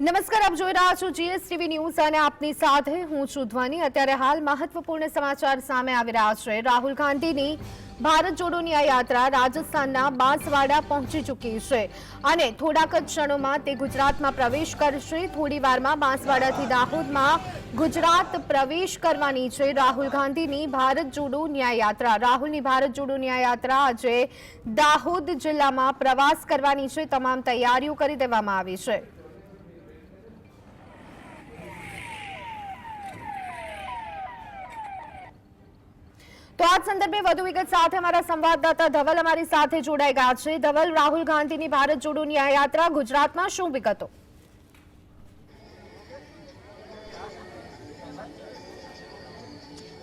નમસ્કાર, આપ જોઈ રહ્યા છો જીએસટીવી ન્યૂઝ અને આપની સાથે હું છું ધ્વની. અત્યારે હાલ મહત્વપૂર્ણ સમાચાર સામે આવી રહ્યા છે. રાહુલ ગાંધીની ભારત જોડોની આ યાત્રા રાજસ્થાનના બાંસવાડા પહોંચી ચૂકી છે અને થોડાક જ ક્ષણોમાં તે ગુજરાતમાં પ્રવેશ કરશે. થોડી વારમાં બાંસવાડાથી દાહોદમાં ગુજરાત પ્રવેશ કરવાની છે રાહુલ ગાંધીની ભારત જોડો ન્યાય યાત્રા. રાહુલની ભારત જોડો ન્યાય યાત્રા આજે દાહોદ જિલ્લામાં પ્રવાસ કરવાની છે. તમામ તૈયારીઓ કરી દેવામાં આવી છે. તો આ સંદર્ભે વધુ વિગત સાથે અમારા સંવાદદાતા ધવલ અમારી સાથે જોડાઈ ગયા છે. ધવલ, રાહુલ ગાંધીની ભારત જોડોની આ યાત્રા ગુજરાતમાં શું વિગતો?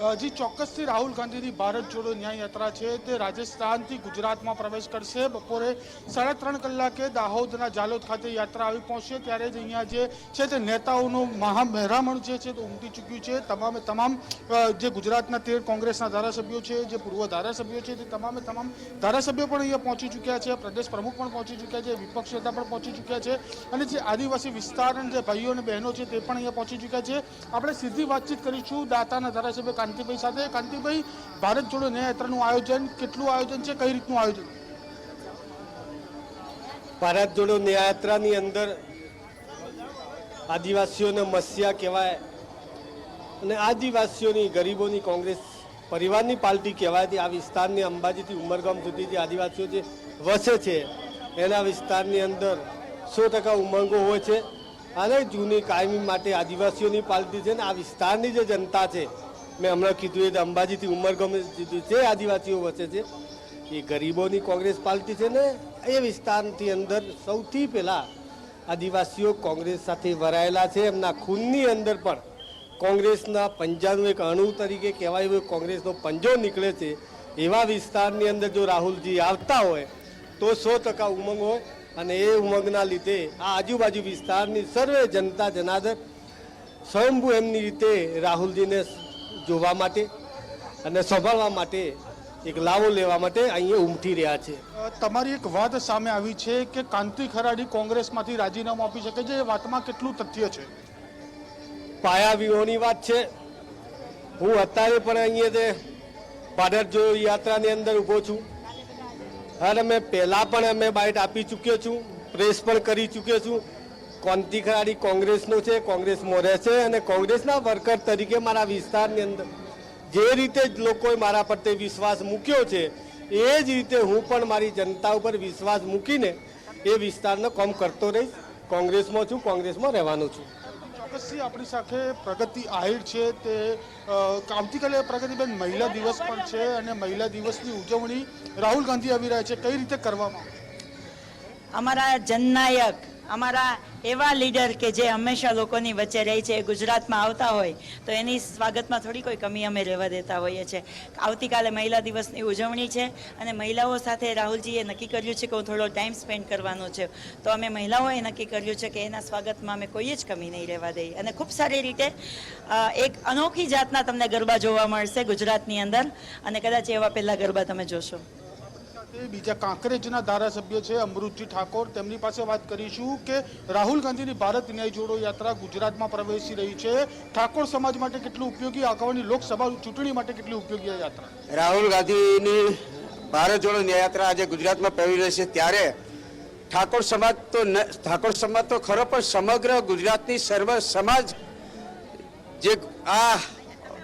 જી, ચોક્કસથી રાહુલ ગાંધીની ભારત જોડો ન્યાય યાત્રા છે. તે રાજસ્થાનથી ગુજરાતમાં પ્રવેશ કરશે. બપોરે સાડા ત્રણ કલાકે દાહોદના જાલોદ ખાતે યાત્રા આવી પહોંચશે. ત્યારે જ અહીંયા જે છે તે નેતાઓનું મહા મહેરામણ જે છે તે ઉમટી ચૂક્યું છે. તમામે તમામ જે ગુજરાતના તેર કોંગ્રેસના ધારાસભ્યો છે, જે પૂર્વ ધારાસભ્યો છે, તે તમામે તમામ ધારાસભ્યો પણ અહીંયા પહોંચી ચૂક્યા છે. પ્રદેશ પ્રમુખ પણ પહોંચી ચૂક્યા છે. વિપક્ષ નેતા પણ પહોંચી ચૂક્યા છે. અને જે આદિવાસી વિસ્તારના જે ભાઈઓ અને બહેનો છે તે પણ અહીંયા પહોંચી ચૂક્યા છે. આપણે સીધી વાતચીત કરીશું દાતાના ધારાસભ્ય કાંતિભાઈ સાથે. કાંતિભાઈ, ભારત જોડો ન્યાયયાત્રાનું આયોજન, કેટલું આયોજન છે, કઈ રીતનું આયોજન? ભારત જોડો ન્યાયયાત્રાની અંદર આદિવાસીઓને મસ્યા કહેવાય અને આદિવાસીઓની, ગરીબોની, કોંગ્રેસ પરિવારની પાર્ટી કહેવાયથી આ વિસ્તારની અંબાજીથી ઉમરગામ સુધી જે આદિવાસીઓ જે વસે છે, એના વિસ્તારની અંદર સો ટકા ઉમંગો હોય છે અને જૂની કાયમી માટે આદિવાસીઓની પાર્ટી છે ને આ વિસ્તારની જે જનતા છે મેં હમણાં કીધું એ અંબાજીથી ઉમરગામ કીધું જે આદિવાસીઓ વસે છે, એ ગરીબોની કોંગ્રેસ પાર્ટી છે ને, એ વિસ્તારથી અંદર સૌથી પહેલાં આદિવાસીઓ કોંગ્રેસ સાથે વરાયેલા છે. એમના ખૂનની અંદર પણ કોંગ્રેસના પંજાનું એક અણુ તરીકે કહેવાય એવું કોંગ્રેસનો પંજો નીકળે છે. એવા વિસ્તારની અંદર જો રાહુલજી આવતા હોય, તો સો ટકા ઉમંગ હોય અને એ ઉમંગના લીધે આ આજુબાજુ વિસ્તારની સર્વે જનતા જનાદર સ્વયંભૂ એમની રીતે રાહુલજીને જોવા માટે અને સંભાળવા માટે એક લાવો લેવા માટે અહીંયા ઉમટી રહ્યા છે. તમારી એક વાત સામે આવી છે કે કાંતિ ખરાડી કોંગ્રેસમાંથી રાજીનામું આપી શકે છે એ વાતમાં કેટલું તથ્ય છે? પાયા વિહોણી વાત છે. હું અત્યારે પણ અહીંયા તે ભારત જો યાત્રાની અંદર ઊભો છું. અને મેં પહેલાં પણ અમે બાઇટ આપી ચૂક્યો છું પ્રેસ પણ કરી ચૂક્યો છું. કોંતી ખરાડી કોંગ્રેસનો છે કોંગ્રેસમાં રહે છે અને કોંગ્રેસના વર્કર તરીકે મારા વિસ્તારની અંદર જે રીતે જ લોકોએ મારા પ્રત્યે વિશ્વાસ મૂક્યો છે એ જ રીતે હું પણ મારી જનતા ઉપર વિશ્વાસ મૂકીને એ વિસ્તારનો કામ કરતો રહીશ. કોંગ્રેસમાં છું કોંગ્રેસમાં રહેવાનો છું. ચોક્કસથી આપણી સાથે પ્રગતિ આહિર છે તે અ, આવતીકાલે પ્રગતિબેન મહિલા દિવસ પણ છે અને મહિલા દિવસની ઉજવણી રાહુલ ગાંધી આવી રહ્યા છે. કઈ રીતે કરવામાં અમારા જનનાયક અમારા એવા લીડર કે જે હંમેશા લોકોની વચ્ચે રહે છે ગુજરાતમાં આવતા હોય, તો એની સ્વાગતમાં થોડી કોઈ કમી અમે રહેવા દેતા હોઈએ છીએ આવતીકાલે મહિલા દિવસની ઉજવણી છે અને મહિલાઓ સાથે રાહુલજીએ નક્કી કર્યું છે કે હું થોડો ટાઈમ સ્પેન્ડ કરવાનો છે. તો અમે મહિલાઓએ નક્કી કર્યું છે કે એના સ્વાગતમાં અમે કોઈ જ કમી નહીં રહેવા દઈએ. અને ખૂબ સારી રીતે એક અનોખી જાતના તમને ગરબા જોવા મળશે ગુજરાતની અંદર. અને કદાચ એવા પહેલાં ગરબા તમે જોશો. બીજા કાંકરેજના ધારાસભ્ય છે અમૃતજી ઠાકોર. તેમની પાસે વાત કરીશું કે રાહુલ ગાંધીની ભારત ન્યાય જોડો યાત્રા ગુજરાતમાં પ્રવેશી રહી છે. ઠાકોર સમાજ માટે કેટલું ઉપયોગી આગામી લોકસભા ચૂંટણી માટે કેટલી ઉપયોગી યાત્રા? રાહુલ ગાંધીની ભારત જોડો ન્યાય યાત્રા આજે ગુજરાતમાં પ્રવેશી રહી છે. ત્યારે ઠાકોર સમાજ તો ઠાકોર સમાજ તો ખરો, પણ સમગ્ર ગુજરાતની સર્વ સમાજ જે આ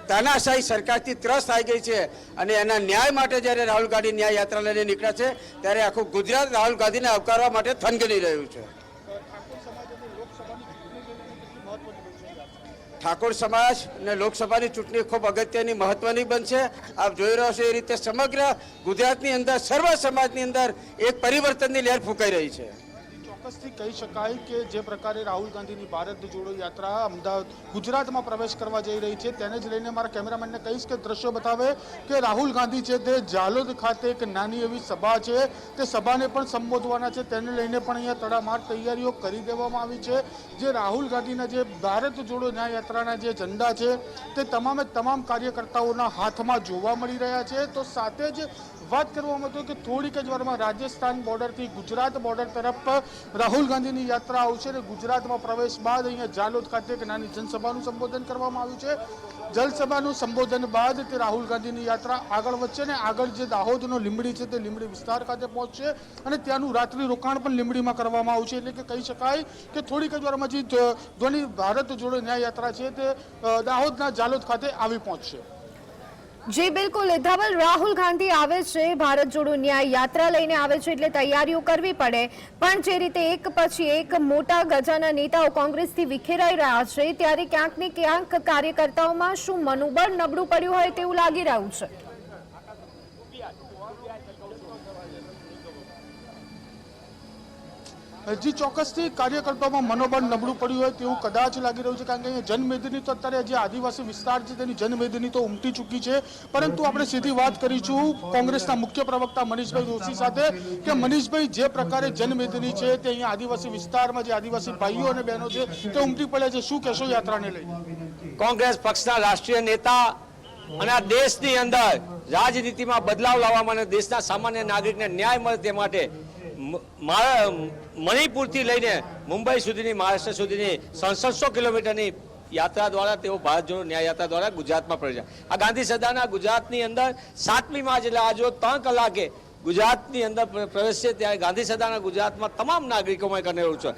તાનાશાહી સરકારથી ત્રસ્ત આવી ગઈ છે અને એના ન્યાય માટે જ્યારે રાહુલ ગાંધી ન્યાય યાત્રા લઈને નીકળ્યા છે, ત્યારે આખું ગુજરાત રાહુલ ગાંધીને આવકારવા માટે થનગની રહ્યું છે. ઠાકોર સમાજ અને લોકસભાની ચૂંટણી ખૂબ અગત્યની, મહત્વની બનશે. આપ જોઈ રહ્યો છો એ રીતે સમગ્ર ગુજરાતની અંદર, સર્વ સમાજની અંદર એક પરિવર્તનની લહેર ફૂંકાઈ રહી છે. ચોક્કસથી કહી શકાય કે જે પ્રકારે રાહુલ ગાંધીની ભારત જોડો યાત્રા અમદાવાદ ગુજરાતમાં પ્રવેશ કરવા જઈ રહી છે, તેને જ લઈને મારા કેમેરામેનને કહીશ કે દ્રશ્યો બતાવે કે રાહુલ ગાંધી છે તે જાલોદ ખાતે એક નાની એવી સભા છે. તે સભાને પણ સંબોધવાના છે, તેને લઈને પણ અહીંયા તડામાર તૈયારીઓ કરી દેવામાં આવી છે. જે રાહુલ ગાંધીના જે ભારત જોડો ન્યાય યાત્રાના જે ઝંડા છે, તે તમામે તમામ કાર્યકર્તાઓના હાથમાં જોવા મળી રહ્યા છે. તો સાથે જ વાત કરવામાં હતું કે થોડીક જ વારમાં રાજસ્થાન બોર્ડરથી ગુજરાત બોર્ડર તરફ રાહુલ ગાંધીની યાત્રા આવશે અને ગુજરાતમાં પ્રવેશ બાદ અહીંયા જાલોદ ખાતે એક નાની જનસભાનું સંબોધન કરવામાં આવ્યું છે. જનસભાનું સંબોધન બાદ તે રાહુલ ગાંધીની યાત્રા આગળ વધશે અને આગળ જે દાહોદનો લીંબડી છે તે લીંબડી વિસ્તાર ખાતે પહોંચશે અને ત્યાંનું રાત્રિ રોકાણ પણ લીંબડીમાં કરવામાં આવશે. એટલે કે કહી શકાય કે થોડીક જ વારમાં જે ધ- ભારત જોડો ન્યાય યાત્રા છે તે દાહોદના જાલોદ ખાતે આવી પહોંચશે. જી, બિલકુલ. ધવલ, રાહુલ ગાંધી આવે છે, ભારત જોડો ન્યાય યાત્રા લઈને આવે છે એટલે તૈયારીઓ કરવી પડે. પણ જે રીતે એક પછી એક મોટા ગજાના નેતાઓ કોંગ્રેસથી વિખેરાઈ રહ્યા છે, ત્યારે ક્યાંક ને ક્યાંક કાર્યકર્તાઓમાં શું મનોબળ નબળું પડ્યું હોય તેવું લાગી રહ્યું છે. જી, ચોક્કસથી કાર્યકર્તાઓમાં મનોબળ નબળું પડ્યું હોય તેવું કદાચ લાગી રહ્યું છે, કારણ કે અહીંયા જનમેદની તો અત્યારે જે આદિવાસી વિસ્તાર છે, તેની જનમેદની તો ઉમટી ચૂકી છે. પરંતુ આપણે સીધી વાત કરીશું કોંગ્રેસના મુખ્ય પ્રવક્તા મનીષભાઈ જોશી સાથે કે મનીષભાઈ, જે પ્રકારે જનમેદની છે તે અહીંયા આદિવાસી વિસ્તારમાં જે આદિવાસી ભાઈઓ અને બહેનો છે તે ઉમટી પડે છે. શું કહેશો યાત્રાને લઈ? કોંગ્રેસ પક્ષના રાષ્ટ્રીય નેતા અને આ દેશની અંદર રાજનીતિમાં બદલાવ લાવવા માટે દેશના સામાન્ય નાગરિકને ન્યાય મળે તે માટે મણિપુરથી લઈને મુંબઈ સુધીની, મહારાષ્ટ્ર સુધીની સડસઠસો કિલોમીટરની યાત્રા દ્વારા તેઓ ભારત જોડો ન્યાય યાત્રા દ્વારા ગુજરાતમાં પ્રવેશ્યા. આ ગાંધી સદાના ગુજરાતની અંદર સાતમી માર્ચ એટલે આજે ત્રણ કલાકે ગુજરાતની અંદર પ્રવેશ પ્રવેશશે ત્યારે ગાંધી સદાના ગુજરાતમાં તમામ નાગરિકોમાં એક અનેરું છે.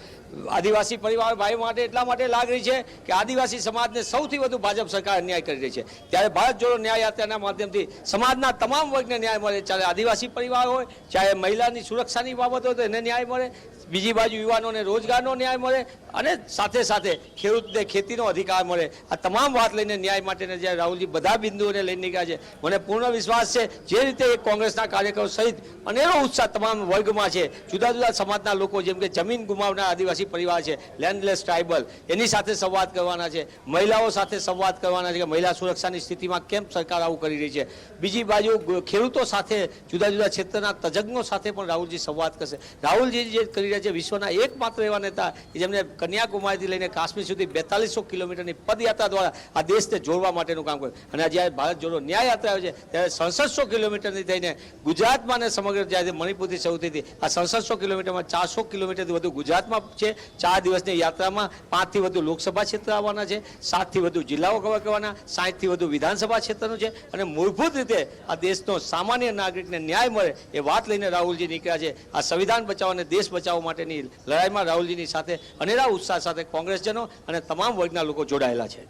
આદિવાસી પરિવાર ભાઈ માટે એટલા માટે લાગણી છે કે આદિવાસી સમાજને સૌથી વધુ ભાજપ સરકાર અન્યાય કરી રહી છે. ત્યારે ભારત જોડો ન્યાય યાત્રાના માધ્યમથી સમાજના તમામ વર્ગને ન્યાય મળે. ચાહે આદિવાસી પરિવાર હોય, ચાહે મહિલાની સુરક્ષાની બાબત હોય તો એને ન્યાય મળે. બીજી બાજુ યુવાનોને રોજગારનો ન્યાય મળે અને સાથે સાથે ખેડૂતને ખેતીનો અધિકાર મળે. આ તમામ વાત લઈને ન્યાય માટેને જ્યારે રાહુલજી બધા બિંદુઓને લઈને નીકળ્યા છે. મને પૂર્ણ વિશ્વાસ છે જે રીતે કોંગ્રેસના કાર્યકરો સહિત અનેરો ઉત્સાહ તમામ વર્ગમાં છે. જુદા જુદા સમાજના લોકો, જેમ કે જમીન ગુમાવનાર આદિવાસી પરિવાર છે લેન્ડલેસ ટ્રાઇબલ એની સાથે સંવાદ કરવાના છે, મહિલાઓ સાથે સંવાદ કરવાના છે કે મહિલા સુરક્ષાની સ્થિતિમાં કેમ સરકાર આવું કરી રહી છે. બીજી બાજુ ખેડૂતો સાથે, જુદા જુદા ક્ષેત્રના તજજ્ઞો સાથે પણ રાહુલજી સંવાદ કરશે. રાહુલજી જે કરી રહ્યા છે, વિશ્વના એકમાત્ર એવા નેતા જેમને કન્યાકુમારીથી લઈને કાશ્મીર સુધી બેતાલીસો કિલોમીટરની પદયાત્રા દ્વારા આ દેશને જોડવા માટેનું કામ કર્યું. અને જ્યારે ભારત જોડો ન્યાય યાત્રા આવે છે, ત્યારે સડસઠસો કિલોમીટરની થઈને ગુજરાતમાં અને સમગ્ર જ્યારે મણિપુરથી શરૂ થઈ હતી, આ સડસઠસો કિલોમીટરમાં ચારસો કિલોમીટરથી વધુ ગુજરાતમાં છે. ચાર દિવસની યાત્રામાં પાંચથી વધુ લોકસભા ક્ષેત્ર આવવાના છે, સાતથી વધુ જિલ્લાઓ કવર કરવાના સાઠથી વધુ વિધાનસભા ક્ષેત્રનું છે. અને મૂળભૂત રીતે આ દેશનો સામાન્ય નાગરિકને ન્યાય મળે એ વાત લઈને રાહુલજી નીકળ્યા છે. આ સંવિધાન બચાવ અને દેશ બચાવવા માટેની લડાઈમાં રાહુલજીની સાથે અનેરા ઉત્સાહ સાથે કોંગ્રેસજનો અને તમામ વર્ગના લોકો જોડાયેલા છે.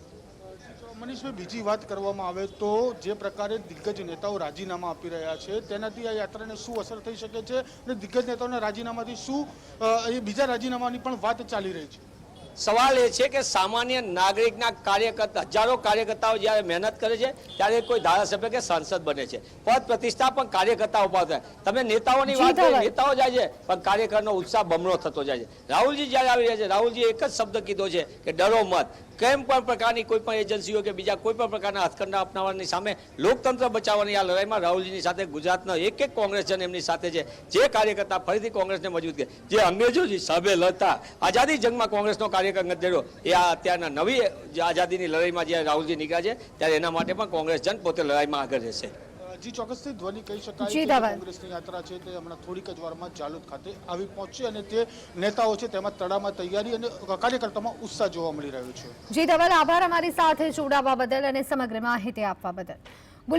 મનીષભાઈ બીજી વાત કરવામાં આવે તો જે પ્રકારે દિગ્ગજ નેતાઓ રાજીનામા આપી રહ્યા છે તેનાથી આ યાત્રાને શું અસર થઈ શકે છે અને દિગ્ગજ નેતાઓના રાજીનામાથી શું એ બીજા રાજીનામાની પણ વાત ચાલી રહી છે? સવાલ એ છે કે સામાન્ય નાગરિકના કાર્યકર્તા હજારો કાર્યકર્તાઓ જ્યારે મહેનત કરે છે ત્યારે કોઈ ધારાસભ્ય કે સાંસદ બને છે. પદ પ્રતિષ્ઠા પણ કાર્યકર્તા ઊભા થાય. તમે નેતાઓની વાત કરી, નેતાઓ જાય છે પણ કાર્યકરનો ઉત્સાહ બમણો થતો જાય છે. રાહુલજી જ્યારે આવી રહ્યા છે રાહુલજી એક જ શબ્દ કીધો છે કે ડરો મત. કેમ પણ પ્રકારની કોઈ પણ એજન્સીઓ કે બીજા કોઈ પણ પ્રકારના હથકંડા અપનાવવાની સામે લોકતંત્ર બચાવવાની આ લડાઈમાં રાહુલજીની સાથે ગુજરાતનો એક એક કોંગ્રેસજન એમની સાથે છે. જે કાર્યકર્તા ફરીથી કોંગ્રેસને મજબૂત કરે. જે અંગ્રેજોજી સામે લડતા, આઝાદી જંગમાં કોંગ્રેસનો કાર્યકર ગઢેડો એ આ અત્યારના નવી આઝાદીની લડાઈમાં જ્યારે રાહુલજી નીકળ્યા છે, ત્યારે એના માટે પણ કોંગ્રેસજન પોતે લડાઈમાં આગળ રહેશે. જી ચોક્કસથી ધ્વનિ કહી શકાય કે કોંગ્રેસની યાત્રા છે તે હમણાં થોડીક જ વારમાં જાલોદ ખાતે આવી પહોંચશે અને તે નેતાઓ છે તેમાં તડામાં તૈયારી અને કાર્યકર્તામાં ઉત્સાહ જોવા મળી રહ્યો છે. જી ધવલ આભાર અમારી સાથે જોડાવા બદલ અને સમગ્ર માહિતી આપવા બદલ.